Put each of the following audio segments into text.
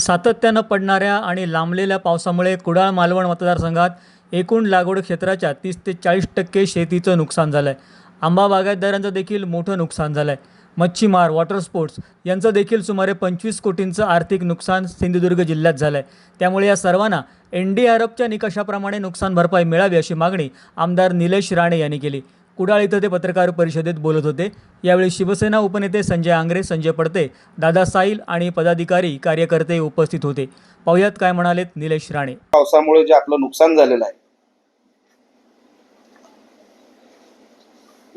सातत्यानं पडणाऱ्या आणि लांबलेल्या पावसामुळे कुडाळ मालवण मतदारसंघात एकूण लागवड क्षेत्राच्या तीस ते चाळीस टक्के शेतीचं नुकसान झालं आहे आंबा बागायतदारांचं देखील मोठं नुकसान झालं आहे मच्छीमार वॉटर स्पोर्ट्स यांचं देखील सुमारे पंचवीस कोटींचं आर्थिक नुकसान सिंधुदुर्ग जिल्ह्यात झालं आहे त्यामुळे या सर्वांना एन डी आर एफच्या निकषाप्रमाणे नुकसान भरपाई मिळावी अशी मागणी आमदार निलेश राणे यांनी केली. कुडाळ इथं ते पत्रकार परिषदेत बोलत होते. यावेळी शिवसेना उपनेते संजय आंग्रे संजय पडते दादा साईल आणि पदाधिकारी कार्यकर्ते उपस्थित होते. पाहुयात काय म्हणालेत निलेश राणे. पावसामुळे जे आपलं नुकसान झालेलं आहे.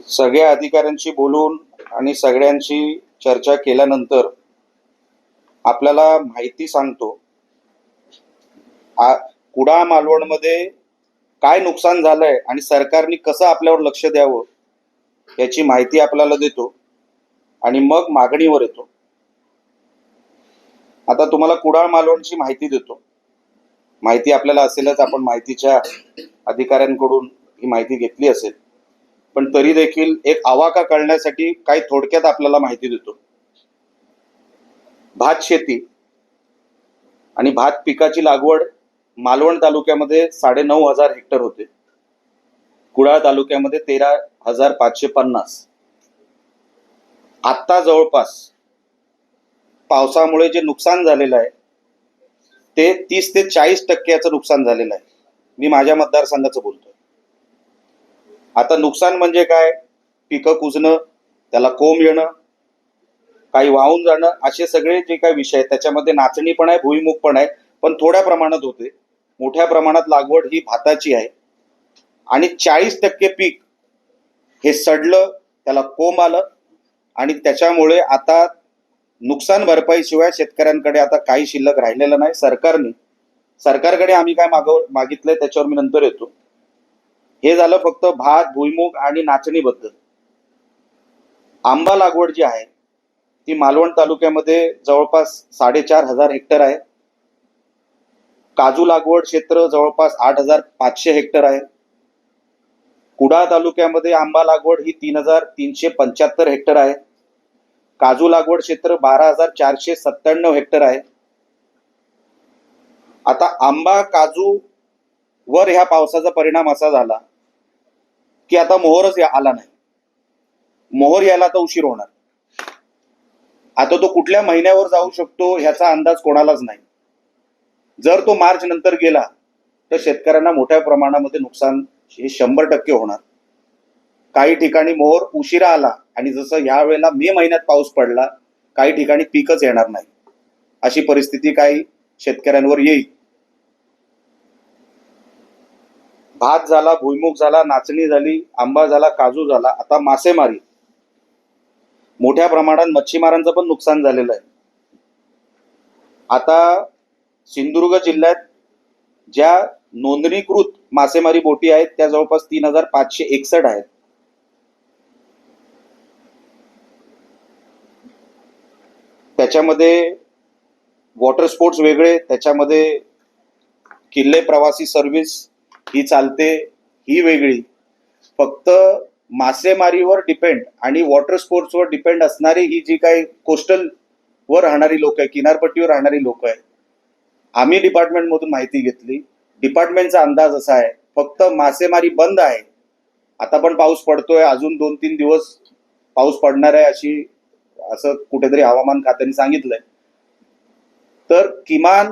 सगळ्या अधिकाऱ्यांशी बोलून आणि सगळ्यांशी चर्चा केल्यानंतर आपल्याला माहिती सांगतो. कुडाळ मालवणमध्ये काय नुकसान झालंय आणि सरकारने कसं आपल्यावर लक्ष द्यावं याची माहिती आपल्याला देतो आणि मग मागणीवर येतो. आता तुम्हाला कुडाळ मालवणची माहिती देतो. माहिती आपल्याला असेलच आपण माहितीच्या अधिकाऱ्यांकडून ही माहिती घेतली असेल. पण तरी देखील एक आवाका कळण्यासाठी काही थोडक्यात आपल्याला माहिती देतो. भात शेती आणि भात पिकाची लागवड मालवण तालुक्यामध्ये साडे नऊ हजार हेक्टर होते. कुडाळ तालुक्यामध्ये तेरा हजार पाचशे पन्नास. आत्ता जवळपास पावसामुळे जे नुकसान झालेलं आहे ते तीस ते चाळीस टक्क्याचं नुकसान झालेलं आहे. मी माझ्या मतदारसंघाचं बोलतोय. आता नुकसान म्हणजे काय? पिकं कुजणं त्याला कोंब येणं काही वाहून जाणं असे सगळे जे काही विषय आहेत त्याच्यामध्ये नाचणी पण आहे भुईमुख पण आहे पण थोड्या प्रमाणात होते. मोठ्या प्रमाणात लागवड ही भाताची आहे. आणि चाळीस टक्के पीक हे सडलं त्याला कोंब आलं. आणि त्याच्यामुळे आता नुकसान भरपाईशिवाय शेतकऱ्यांकडे आता काही शिल्लक राहिलेलं नाही. सरकारने सरकारकडे आम्ही काय मागव मागितलंय त्याच्यावर मी नंतर येतो. हे झालं फक्त भात भुईमुग आणि नाचणीबद्दल. आंबा लागवड जी आहे ती मालवण तालुक्यामध्ये जवळपास साडेचार हजार हेक्टर आहे. काजू लागवड क्षेत्र जवळपास आठ हजार पाचशे हेक्टर आहे. कुडाळ तालुक्यामध्ये आंबा लागवड ही तीन हजार तीनशे पंच्याहत्तर हेक्टर आहे. काजू लागवड क्षेत्र बारा हजार चारशे सत्त्याण्णव हेक्टर आहे. आता आंबा काजू वर ह्या पावसाचा परिणाम असा झाला की आता मोहरच आला नाही. मोहर यायला आता उशीर होणार. आता तो कुठल्या महिन्यावर जाऊ शकतो ह्याचा अंदाज कोणालाच नाही. जर तो मार्च नंतर गेला तर शेतकऱ्यांना मोठ्या प्रमाणामध्ये नुकसान हे शंभर टक्के होणार. काही ठिकाणी मोहर उशिरा आला आणि जसं यावेळेला मे महिन्यात पाऊस पडला काही ठिकाणी पीकच येणार नाही. अशी परिस्थिती काही शेतकऱ्यांवर येईल. भात झाला भुईमुग झाला नाचणी झाली आंबा झाला काजू झाला आता मासेमारी. मोठ्या प्रमाणात मच्छीमारांचं पण नुकसान झालेलं आहे. आता सिंधुदुर्ग जिल्ह्यात ज्या नोंदणीकृत मासेमारी बोटी आहेत त्या जवळपास तीन हजार पाचशे एकसष्ट आहेत. त्याच्यामध्ये वॉटर स्पोर्ट्स वेगळे त्याच्यामध्ये किल्ले प्रवासी सर्व्हिस ही चालते ही वेगळी. फक्त मासेमारीवर डिपेंड आणि वॉटर स्पोर्ट्सवर डिपेंड असणारी ही जी काही कोस्टल वर राहणारी लोक आहे किनारपट्टीवर राहणारी लोक आहेत आम्ही डिपार्टमेंटमधून माहिती घेतली. डिपार्टमेंटचा अंदाज असा आहे फक्त मासेमारी बंद आहे. आता पण पाऊस पडतोय अजून दोन तीन दिवस पाऊस पडणार आहे अशी असं कुठेतरी हवामान खात्याने सांगितलंय. तर किमान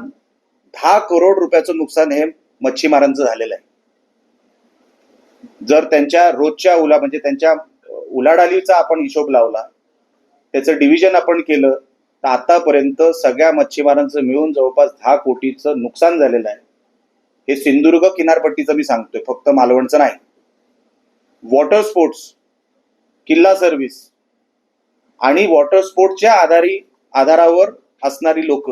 दहा करोड रुपयाचं नुकसान हे मच्छीमारांचं झालेलं आहे. जर त्यांच्या रोजच्या उला म्हणजे त्यांच्या उलाढालीचा आपण हिशोब लावला त्याचं डिव्हिजन आपण केलं तर आतापर्यंत सगळ्या मच्छीमारांचं मिळून जवळपास दहा कोटीचं नुकसान झालेलं आहे. हे सिंधुदुर्ग किनारपट्टीचं मी सांगतोय फक्त मालवणचं नाही. वॉटर स्पोर्ट्स किल्ला सर्व्हिस आणि वॉटर स्पोर्ट्सच्या आधारी आधारावर असणारी लोक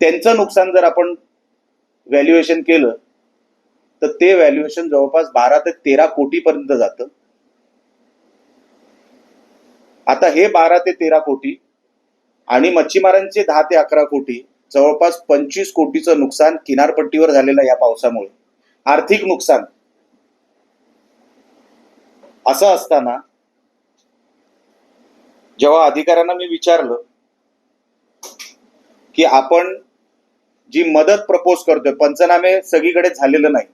त्यांचं नुकसान जर आपण व्हॅल्युएशन केलं तर ते व्हॅल्युएशन जवळपास बारा ते तेरा कोटीपर्यंत जातं. आता हे बारा ते तेरा कोटी आणि मच्छीमारांचे दहा ते अकरा कोटी जवळपास पंचवीस कोटीचं नुकसान किनारपट्टीवर झालेलं या पावसामुळे. आर्थिक नुकसान. असं असताना जेव्हा अधिकाऱ्यांना मी विचारलं की आपण जी मदत प्रपोज करतोय पंचनामे सगळीकडे झालेलं नाही.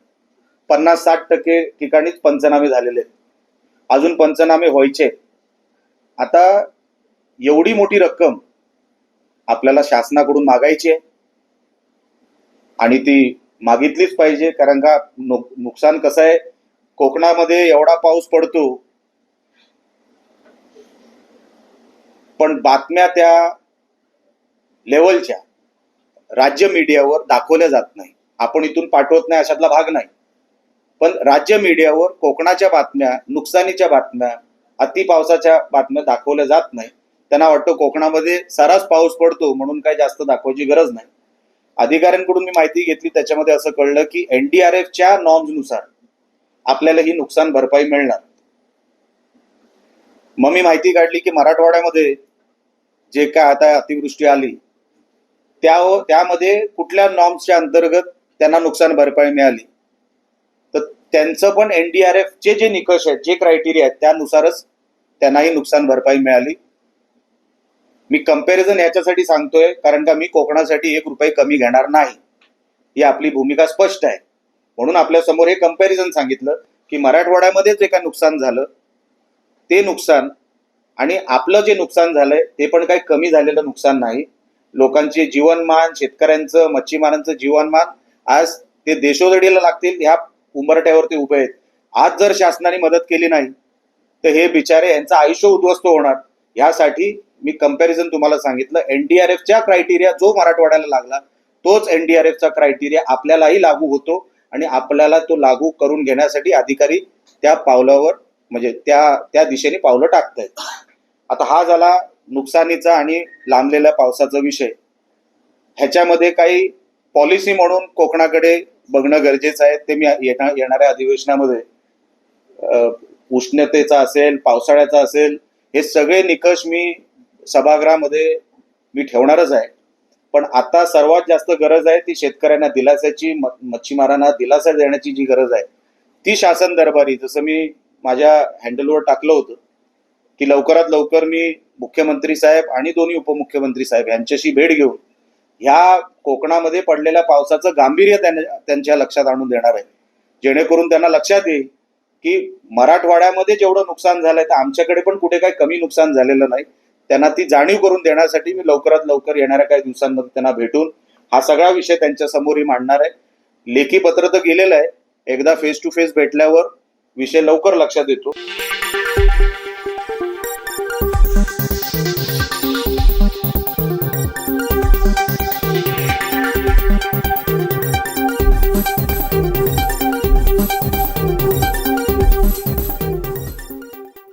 पन्नास साठ टक्के ठिकाणीच पंचनामे झालेले आहेत. अजून पंचनामे व्हायचे आता एवढी मोठी रक्कम आपल्याला शासनाकडून मागायची आहे. आणि ती मागितलीच पाहिजे कारण का नुकसान कसं आहे? कोकणामध्ये एवढा पाऊस पडतो. पण बातम्या त्या लेवलच्या राज्य मीडियावर दाखवल्या जात नाही. आपण इथून पाठवत नाही अशातला भाग नाही. पण राज्य मीडियावर कोकणाच्या बातम्या नुकसानीच्या बातम्या अति पावसाच्या बातम्या दाखवल्या जात नाही. त्यांना वाटतं कोकणामध्ये सरास पाऊस पडतो म्हणून काही जास्त दाखवायची गरज नाही. अधिकाऱ्यांकडून मी माहिती घेतली त्याच्यामध्ये असं कळलं की एनडीआरएफच्या नॉर्म्सनुसार आपल्याला ही नुकसान भरपाई मिळणार. मग मी माहिती काढली की मराठवाड्यामध्ये जे काय आता अतिवृष्टी आली त्या त्यामध्ये कुठल्या नॉर्म्सच्या अंतर्गत त्यांना नुकसान भरपाई मिळाली? त्यांचं पण एनडीआरएफचे जे निकष आहेत जे क्रायटेरिया आहेत त्यानुसारच त्यांनाही नुकसान भरपाई मिळाली. मी कंपॅरिझन याच्यासाठी सांगतोय कारण का मी कोकणासाठी एक रुपये कमी घेणार नाही. ही आपली भूमिका स्पष्ट आहे. म्हणून आपल्यासमोर हे कंपॅरिझन सांगितलं की मराठवाड्यामध्ये जे काय नुकसान झालं. ते नुकसान आणि आपलं जे नुकसान झालंय ते पण काही कमी झालेलं नुकसान नाही. लोकांचे जीवनमान शेतकऱ्यांचं मच्छीमारांचं जीवनमान आज ते देशोधडीला लागतील ह्या उंबरट्यावरती उभे आहेत. आज जर शासनाने मदत केली नाही तर हे बिचारे यांचं आयुष्य उद्ध्वस्त होणार. ह्यासाठी मी कंपॅरिझन तुम्हाला सांगितलं. एनडीआरएफच्या क्रायटेरिया जो मराठवाड्याला लागला तोच एनडीआरएफचा क्रायटेरिया आपल्यालाही लागू होतो आणि आपल्याला तो लागू करून घेण्यासाठी अधिकारी त्या पावलावर म्हणजे त्या त्या दिशेने पावलं टाकतायत. आता हा झाला नुकसानीचा आणि लांबलेल्या पावसाचा विषय. ह्याच्यामध्ये काही पॉलिसी म्हणून कोकणाकडे बघणं गरजेचं आहे ते मी येणाऱ्या अधिवेशनामध्ये उष्णतेचा असेल पावसाळ्याचा असेल हे सगळे निकष मी सभागृहामध्ये मी ठेवणारच आहे. पण आता सर्वात जास्त गरज आहे ती शेतकऱ्यांना दिलासाची म- मच्छीमारांना दिलासा देण्याची जी गरज आहे ती शासन दरबारी जसं मी माझ्या हँडलवर टाकलं होतं की लवकरात लवकर मी मुख्यमंत्री साहेब आणि दोन्ही उपमुख्यमंत्री साहेब यांच्याशी भेट घेऊन ह्या कोकणामध्ये पडलेल्या पावसाचं गांभीर्य त्यांच्या लक्षात आणून देणार आहे. जेणेकरून त्यांना लक्षात येईल की मराठवाड्यामध्ये जेवढं नुकसान झालंय तर आमच्याकडे पण कुठे काही कमी नुकसान झालेलं नाही. त्यांना ती जाणीव करून देण्यासाठी मी लवकरात लवकर येणाऱ्या काही दिवसांमध्ये त्यांना भेटून हा सगळा विषय त्यांच्या समोरही मांडणार आहे. लेखी पत्र तर गेलेलं आहे. एकदा फेस टू फेस भेटल्यावर विषय लवकर लक्षात येतो.